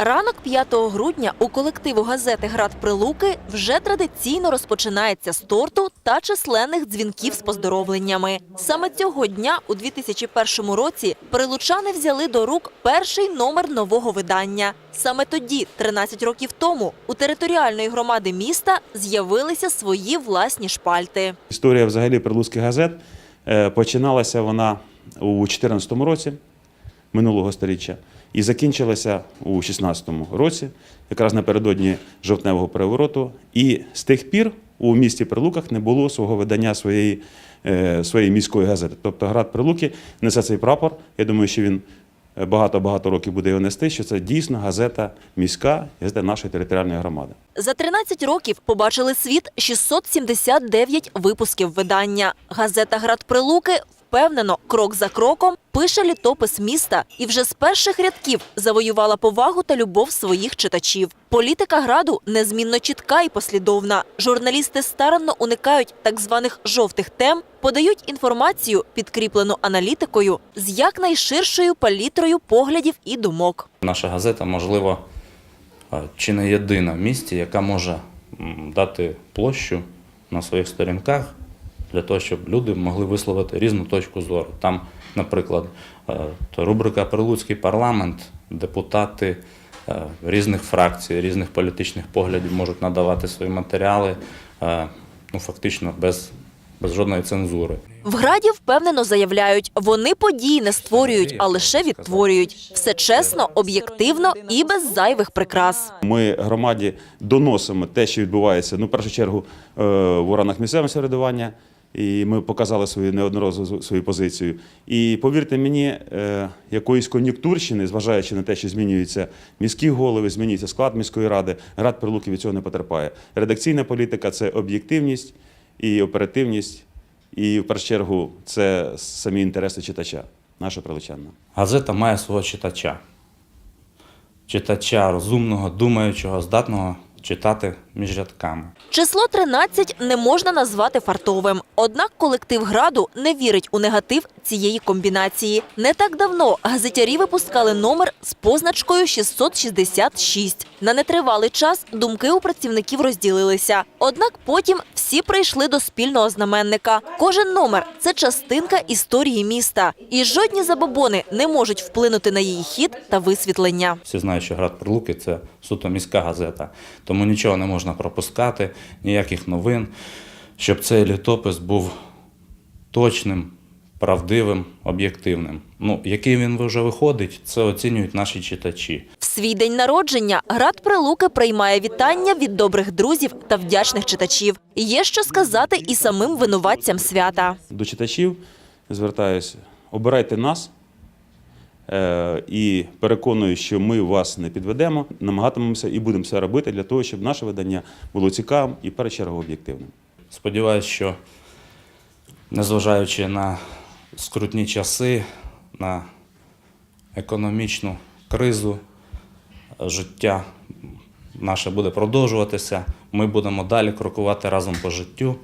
Ранок 5 грудня у колективу газети Град Прилуки вже традиційно розпочинається з торту та численних дзвінків з поздоровленнями. Саме цього дня, у 2001 році, прилучани взяли до рук перший номер нового видання. Саме тоді, 13 років тому, у територіальної громади міста з'явилися свої власні шпальти. Історія взагалі прилуцьких газет е, починалася вона у 2014 році минулого століття і закінчилася у 2016 році, якраз напередодні жовтневого перевороту. І з тих пір у місті Прилуках не було свого видання своєї, е, своєї міської газети. Тобто град Прилуки несе цей прапор. Я думаю, що він е, багато-багато років буде його нести, що це дійсно газета міська, газета нашої територіальної громади. За 13 років побачили світ 679 випусків видання. Газета Град Прилуки впевнено, крок за кроком пише літопис міста і вже з перших рядків завоювала повагу та любов своїх читачів. Політика граду незмінно чітка і послідовна. Журналісти старанно уникають так званих жовтих тем, подають інформацію, підкріплену аналітикою, з якнайширшою палітрою поглядів і думок. Наша газета, можливо, чи не єдина в місті, яка може дати площу на своїх сторінках для того, щоб люди могли висловити різну точку зору. Там, наприклад, е, то рубрика Прилуцький парламент, депутати е, різних фракцій, різних політичних поглядів можуть надавати свої матеріали е, ну, фактично без, без жодної цензури. В граді впевнено заявляють, вони події не створюють, а лише відтворюють. Все чесно, об'єктивно і без зайвих прикрас. Ми громаді доносимо те, що відбувається, ну, в першу чергу, в органах місцевого самоврядування, і ми показали свою неодноразову свою позицію. І повірте мені, е, якоїсь кон'юнктурщини, зважаючи на те, що змінюються міські голови, змінюється склад міської ради, рад Прилуки від цього не потерпає. Редакційна політика це об'єктивність і оперативність, і в першу чергу це самі інтереси читача, нашого прилучанина. Газета має свого читача. Читача розумного, думаючого, здатного читати між рядками. Число 13 не можна назвати фартовим. Однак колектив граду не вірить у негатив цієї комбінації. Не так давно газетярі випускали номер з позначкою 666. На нетривалий час думки у працівників розділилися. Однак потім всі прийшли до спільного знаменника. Кожен номер це частинка історії міста, і жодні забобони не можуть вплинути на її хід та висвітлення. Всі знають, що Град Прилуки це суто міська газета, тому нічого не можна пропускати, ніяких новин, щоб цей літопис був точним, правдивим, об'єктивним. Ну, який він вже виходить, це оцінюють наші читачі. Свій день народження град Прилуки приймає вітання від добрих друзів та вдячних читачів. Є що сказати і самим винуватцям свята. до читачів звертаюся, обирайте нас е, і переконую, що ми вас не підведемо, намагатимемося і будемо все робити для того, щоб наше видання було цікавим і чергу об'єктивним. Сподіваюсь, що незважаючи на скрутні часи, на економічну кризу, життя наше буде продовжуватися. Ми будемо далі крокувати разом по життю.